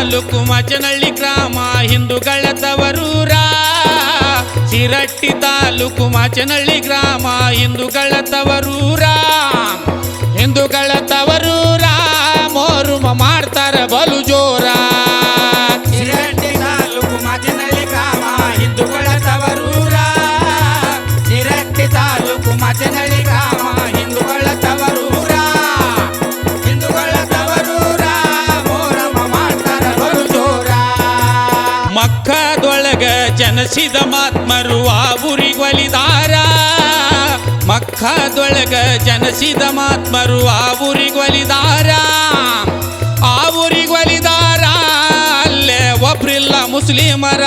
ತಾಲೂಕು ಮಾಚನಹಳ್ಳಿ ಗ್ರಾಮ ಹಿಂದೂಗಳ ತವರೂರ. ಶಿರಟ್ಟಿ ತಾಲೂಕು ಮಾಚನಹಳ್ಳಿ ಗ್ರಾಮ ಹಿಂದೂಗಳ ತವರೂರ. ಹಿಂದೂಗಳ ತವರೂರ. ಮಕ್ಕದೊಳಗ ಜನಸಿದ ಮಾತ್ಮರು ಆ ಊರಿಗೊಲಿದಾರ ಮಕ್ಕದೊಳಗ ಜನಸಿದ ಮಾತ್ಮರು ಆ ಊರಿಗೊಲಿದಾರ ಆ ಊರಿಗೊಲಿದಾರ ಅಲ್ಲೇ ಒಬ್ರಿಲ್ಲ ಮುಸ್ಲಿಮರ.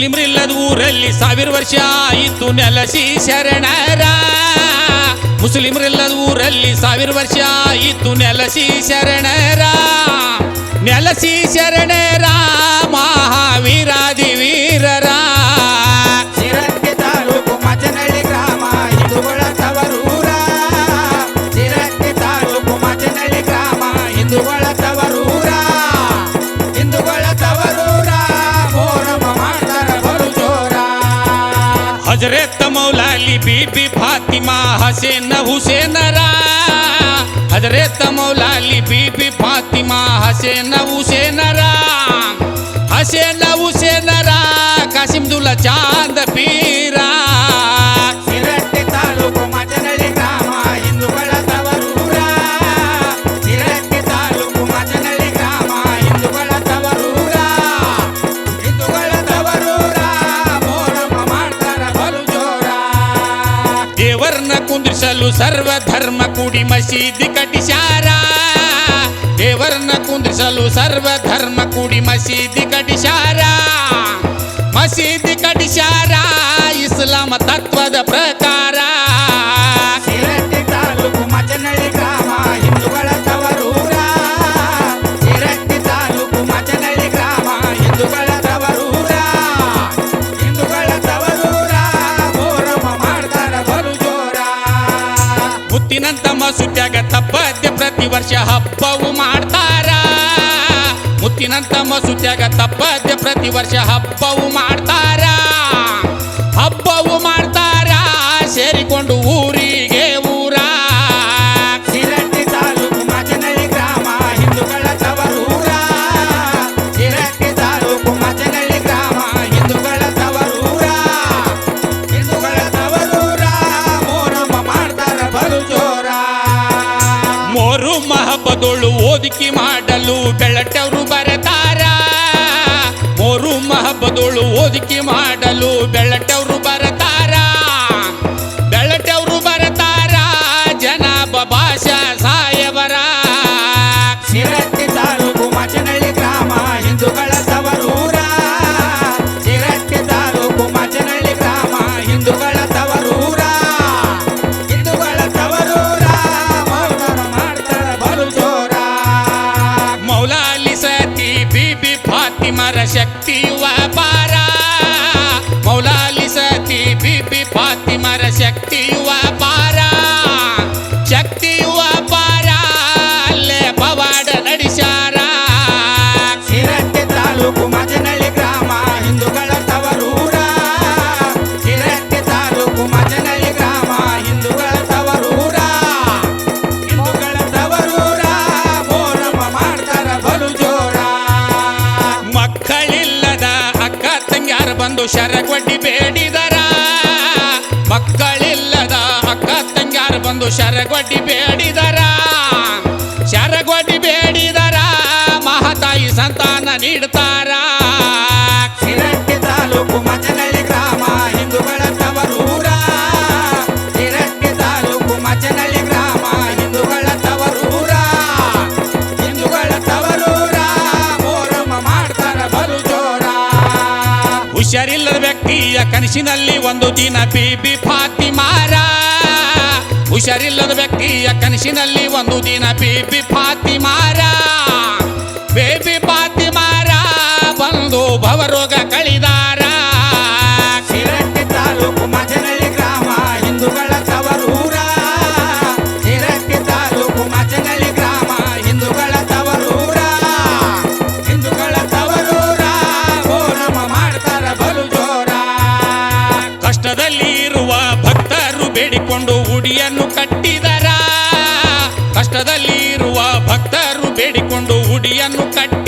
ಮುಸ್ಲಿಮರಿಲ್ಲದ ಊರಲ್ಲಿ ಸಾವಿರ ವರ್ಷ ಆಯಿತು ನೆಲಸಿ ಶರಣರ. ಮುಸ್ಲಿಮರಿಲ್ಲದ ಊರಲ್ಲಿ ಸಾವಿರ ವರ್ಷ ಆಯಿತು ನೆಲಸಿ ಶರಣರ. ನೆಲಸಿ ಶರಣರ. హజరత్ మౌలాలి బీబీ ఫాతిమా హసేన హుసేనరా హజరత్ మౌలాలి బీబీ ఫాతిమా హసేన హుసేనరా హసేన హుసేనరా కసిం దులచా ಕುಂದ್ರಿಸಲು ಸರ್ವ ಧರ್ಮ ಕೂಡಿ ಮಸೀದಿ ಕಟ್ಟಿಸ್ಯಾರ ದೇವರನ್ನ ಕುಂದ್ರಿಸಲು ಸರ್ವ ಧರ್ಮ ಕೂಡಿ ಮಸೀದಿ ಕಟ್ಟಿಸ್ಯಾರ ಮಸುತ್ಯಾಗ ತಪ್ಪದ್ಯ ಪ್ರತಿ ವರ್ಷ ಹಬ್ಬವು ಮಾಡ್ತಾರ. ಮುತ್ತಿನಂತಮ್ಮ ಮಸುತ್ಯಾಗ ತಪ್ಪದ್ಯ ಪ್ರತಿ ವರ್ಷ ಹಬ್ಬವು ಮಾಡ್ತಾರ. ಹಬ್ಬವು ಬಂದು ಶರಗೊಡ್ಡಿ ಬೇಡಿದರ. ಮಕ್ಕಳಿಲ್ಲದ ಅಕ್ಕ ತಂಗ್ಯಾರ ಬಂದು ಶರಗೊಡ್ಡಿ ಬೇಡಿದರ. ಶರಗೊಡ್ಡಿ ಬೇಡಿದರ. ಮಹತಾಯಿ ಸಂತಾನ ನೀಡ್ತಾರ ಈಯ ಕನಸಿನಲ್ಲಿ ಒಂದು ದಿನ ಬಿಬಿ ಫಾತಿ ಮಾರ ಹುಷಾರಿಲ್ಲದ ವ್ಯಕ್ತಿಯ ಕನಸಿನಲ್ಲಿ ಒಂದು ದಿನ ಮಾರಾ ಫಾತಿಮಾರ. ಬೇಬಿ ಮಾರಾ ಬಂದು ಭವರೋ ಉಡಿಯನ್ನು ಕಟ್ಟಿದರ? ಕಷ್ಟದಲ್ಲಿರುವ ಭಕ್ತರು ಬೇಡಿಕೊಂಡು ಗುಡಿಯನ್ನು ಕಟ್ಟಿದರ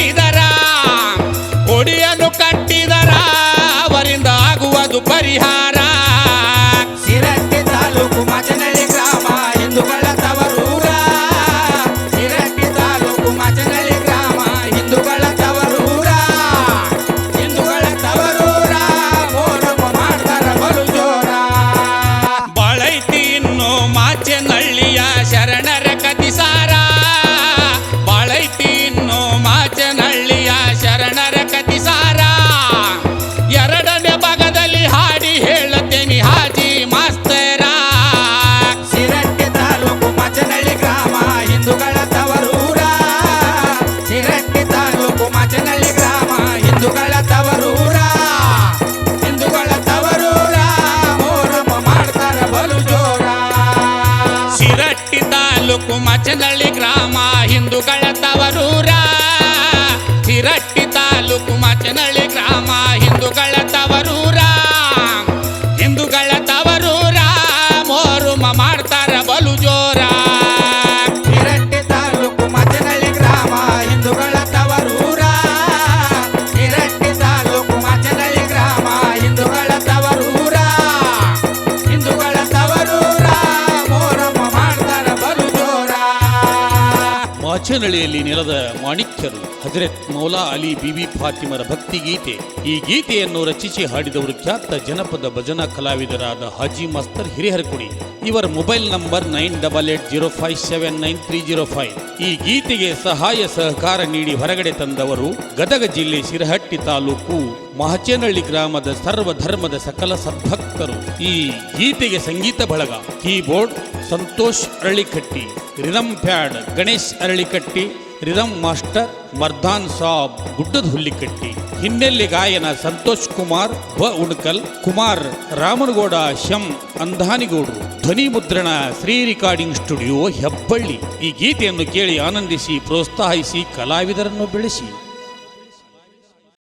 ಮಾಚನಹಳ್ಳಿಯಲ್ಲಿ ನೆಲದ ಮಾಣಿಕ್ಯರು ಹಜರತ್ ಮೌಲಾ ಅಲಿ ಬಿಬಿ ಫಾತಿಮರ ಭಕ್ತಿ ಗೀತೆ. ಈ ಗೀತೆಯನ್ನು ರಚಿಸಿ ಹಾಡಿದವರು ಖ್ಯಾತ ಜನಪದ ಭಜನಾ ಕಲಾವಿದರಾದ ಹಾಜಿ ಮಾಸ್ತರ್ ಹಿರಿಹರಕುಡಿ ಇವರ mobile number nine double eight zero five seven nine three zero five. ಈ ಗೀತೆಗೆ ಸಹಾಯ ಸಹಕಾರ ನೀಡಿ ಹೊರಗಡೆ ತಂದವರು ಗದಗ ಜಿಲ್ಲೆ ಶಿರಹಟ್ಟಿ ತಾಲೂಕು ಮಹಚೇನಹಳ್ಳಿ ಗ್ರಾಮದ ಸರ್ವ ಧರ್ಮದ ಸಕಲ ಸದ್ಭಕ್ತರು ಈ ಗೀತೆಗೆ ಸಂಗೀತ ಬಳಗ. Keyboard Santosh Aralikatti rhythm pad Ganesh Aralikatti, rhythm master Mardan Saab Guddad Hullikatti. ಹಿನ್ನೆಲೆ ಗಾಯನ ಸಂತೋಷ್ ಕುಮಾರ್ ಬ ಉಣಕಲ್, ಕುಮಾರ್ ರಾಮನಗೌಡ, ಶಂ ಅಂಧಾನಿಗೌಡರು. ಧ್ವನಿ ಮುದ್ರಣ ಶ್ರೀ ರೆಕಾರ್ಡಿಂಗ್ ಸ್ಟುಡಿಯೋ ಹೆಬ್ಬಳ್ಳಿ. ಈ ಗೀತೆಯನ್ನು ಕೇಳಿ ಆನಂದಿಸಿ, ಪ್ರೋತ್ಸಾಹಿಸಿ, ಕಲಾವಿದರನ್ನು ಬೆಳೆಸಿ.